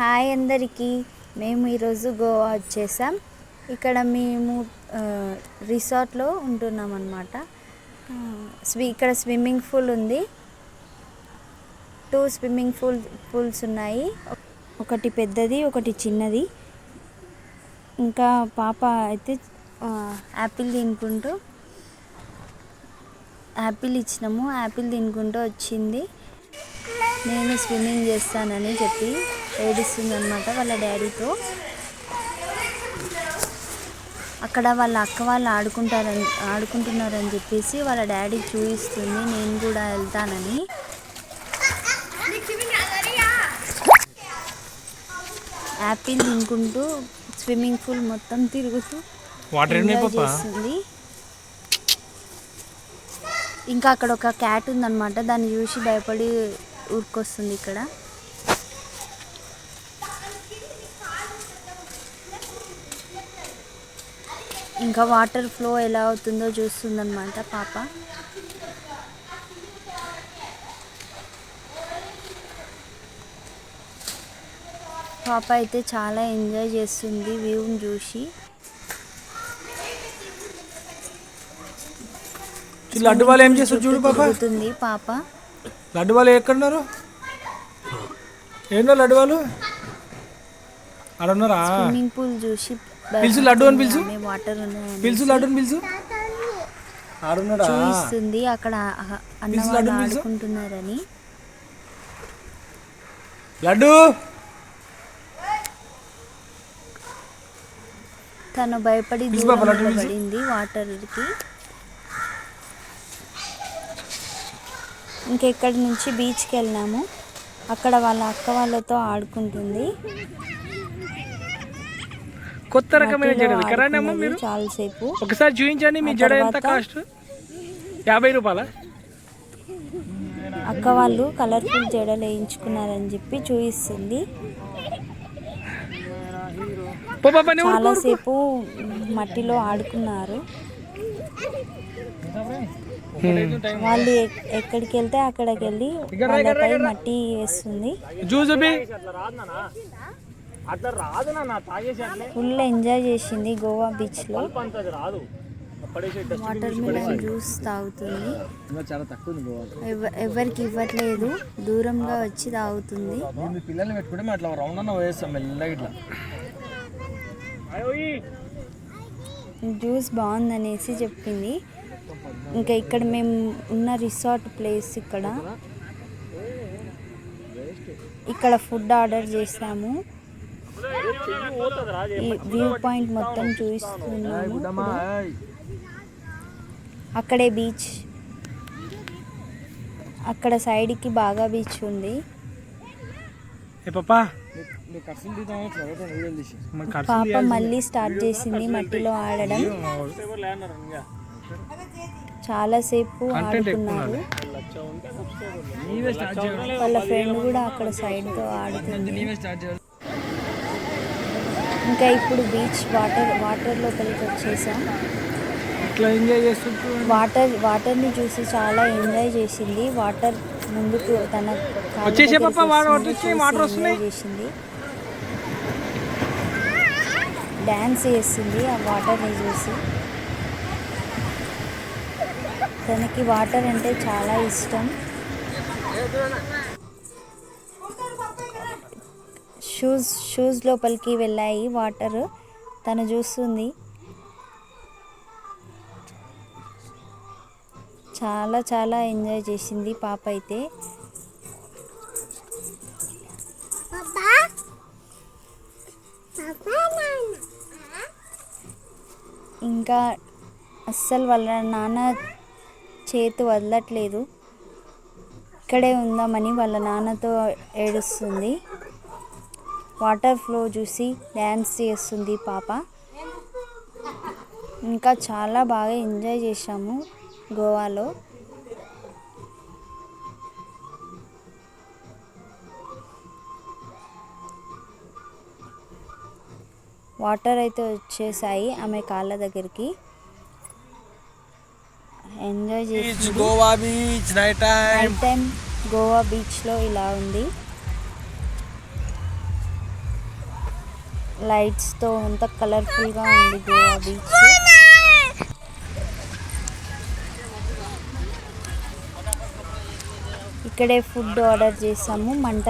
Hi అందరికీ. మేము ఈరోజు గోవా వచ్చేసాం. ఇక్కడ మేము రిసార్ట్లో ఉంటున్నాం అనమాట స్వి ఇక్కడ స్విమ్మింగ్ పూల్ ఉంది. టూ స్విమ్మింగ్ పూల్ పూల్స్ ఉన్నాయి. ఒకటి పెద్దది ఒకటి చిన్నది. ఇంకా పాప అయితే యాపిల్ తినుకుంటూ యాపిల్ ఇచ్చినాము. యాపిల్ తినుకుంటూ వచ్చింది. నేను స్విమ్మింగ్ చేస్తానని చెప్పి. ఏడుస్తుంది అనమాట వాళ్ళ డాడీతో. అక్కడ వాళ్ళ అక్క వాళ్ళు ఆడుకుంటారని ఆడుకుంటున్నారని చెప్పేసి వాళ్ళ డాడీ చూపిస్తుంది నేను కూడా వెళ్తానని. యాపిల్ తినుకుంటూ స్విమ్మింగ్ పూల్ మొత్తం తిరుగుతూ వాటర్ చేస్తుంది. ఇంకా అక్కడ ఒక క్యాట్ ఉందన్నమాట దాన్ని చూసి భయపడి ఊరుకొస్తుంది ఇక్కడ. ఇంకా వాటర్ ఫ్లో ఎలా అవుతుందో చూస్తుందన్నమాట పాప. పాప అయితే చాలా ఎంజాయ్ చేస్తుంది వ్యూని చూసి. లడ్డు వాళ్ళు ఏం చేస్తారు చూడు పాప? పాప. లడ్డు వాళ్ళు ఎక్కడున్నారు? ఏంటో లడ్డు వాళ్ళు? ఆడ ఉన్నారా? స్విమ్మింగ్ పూల్ చూసి పిలుచు లడ్డు అని పిలుచు. వాటర్ పిలుచు లడ్డుని పిలుచు ఆడున్నాడా? చూపిస్తుంది అక్కడ అహ- అన్న పిలుచు వాళ్ళు లడ్డుని పిలుచు. ఆడుకుంటున్నారని. లడ్డు! తను భయపడి లడ్డు. పడింది వాటర్కి ఇంకెక్కడి నుంచి బీచ్కి వెళ్ళినాము? అక్కడ వాళ్ళ అక్క వాళ్ళతో ఆడుకుంటుంది. కొత్త రకమైన జడ కరాండి అమ్మ మీరు? చాలాసేపు. ఒకసారి చూపించండి మీ జడ ఎంత? కాస్ట్ యాభై రూపాయల? అక్క వాళ్ళు కలర్ఫుల్ జడలు వేయించుకున్నారని చెప్పి చూపిస్తుంది. చాలాసేపు మట్టిలో ఆడుకున్నారు. వాళ్ళు ఎక్- ఎక్కడికి వెళ్తే అక్కడికి వెళ్ళి వాళ్ళపై మట్టి వేస్తుంది. జ్యూస్ బి ఫుల్ ఎంజాయ్ చేసింది గోవా బీచ్లో వాటర్ మిలన్ జ్యూస్ తాగుతుంది. చాలా తక్కువ ఉంది గోవా. ఎవ- ఎవరికి ఇవ్వట్లేదు. దూరంగా వచ్చి తాగుతుంది. మేము పిల్లల్ని పెట్టుకుంటే అట్లా రౌండ్ అన్న వేస్తాం మెల్లగా ఇట్లా. జ్యూస్ బాగుందనేసి చెప్పింది. ఇంకా ఇక్కడ మేము ఉన్న రిసార్ట్ ప్లేస్ ఇక్కడ? ఇక్కడ ఫుడ్ ఆర్డర్ చేసాము. వ్యూ పాయింట్ మొత్తం చూపిస్తున్నాము. అక్కడే బీచ్. అక్కడ సైడ్కి బాగా బీచ్ ఉంది. పాపా? మళ్ళీ స్టార్ట్ చేసింది మట్టిలో ఆడడం. చాలాసేపు ఆడుకున్నారు. నీవే స్టార్ట్ చేయాలి వాళ్ళ ఫ్రెండ్ కూడా అక్కడ సైడ్తో ఆడుతుంది. నీవే స్టార్ట్ చేయాలి ఇంకా ఇప్పుడు బీచ్ వాటర్ వాటర్ లోపలికి వచ్చేసాం. ఇట్లా ఎంజాయ్ చేస్తుంటూ వాటర్ వాటర్ని చూసి చాలా ఎంజాయ్ చేసింది. వాటర్ ముందుకు తన వచ్చేసే పాప, వాటర్ వస్తున్నాయి. చేసింది. డ్యాన్స్ చేసింది ఆ వాటర్ని చూసి. తనకి వాటర్ అంటే చాలా ఇష్టం. షూస్ షూస్ లోపలికి వెళ్ళాయి. వాటర్ తను చూస్తుంది. చాలా చాలా ఎంజాయ్ చేసింది పాప అయితే. ఇంకా అస్సలు వాళ్ళ నాన్న చేతి వదలట్లేదు. ఇక్కడే ఉందామని వాళ్ళ నాన్నతో ఏడుస్తుంది. వాటర్ ఫ్లో చూసి డ్యాన్స్ చేస్తుంది పాప. ఇంకా చాలా బాగా ఎంజాయ్ చేశాము గోవాలో. వాటర్ అయితే వచ్చేసాయి ఆమె కాళ్ళ దగ్గరికి. ఎంజాయ్ చేసింది. Goa beach night time Goa బీచ్లో ఇలా ఉంది. లైట్స్తో అంత కలర్ఫుల్గా ఉంది గోవా బీచ్. ఇక్కడే ఫుడ్ ఆర్డర్ చేసాము. మంట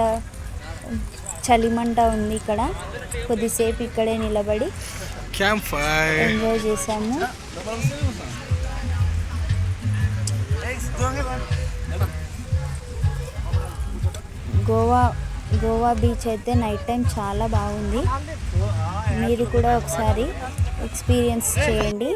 చలి మంట ఉంది ఇక్కడ. కొద్దిసేపు ఇక్కడే నిలబడి ఎంజాయ్ చేసాము. గోవా గోవా బీచ్ అయితే నైట్ టైం చాలా బాగుంది. మీరు కూడా ఒకసారి ఎక్స్పీరియన్స్ చేయండి.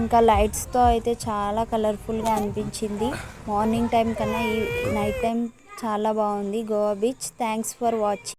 ఇంకా లైట్స్తో అయితే చాలా కలర్ఫుల్గా అనిపించింది. మార్నింగ్ టైం కన్నా ఈ నైట్ టైం చాలా బాగుంది. Goa beach. Thanks for watching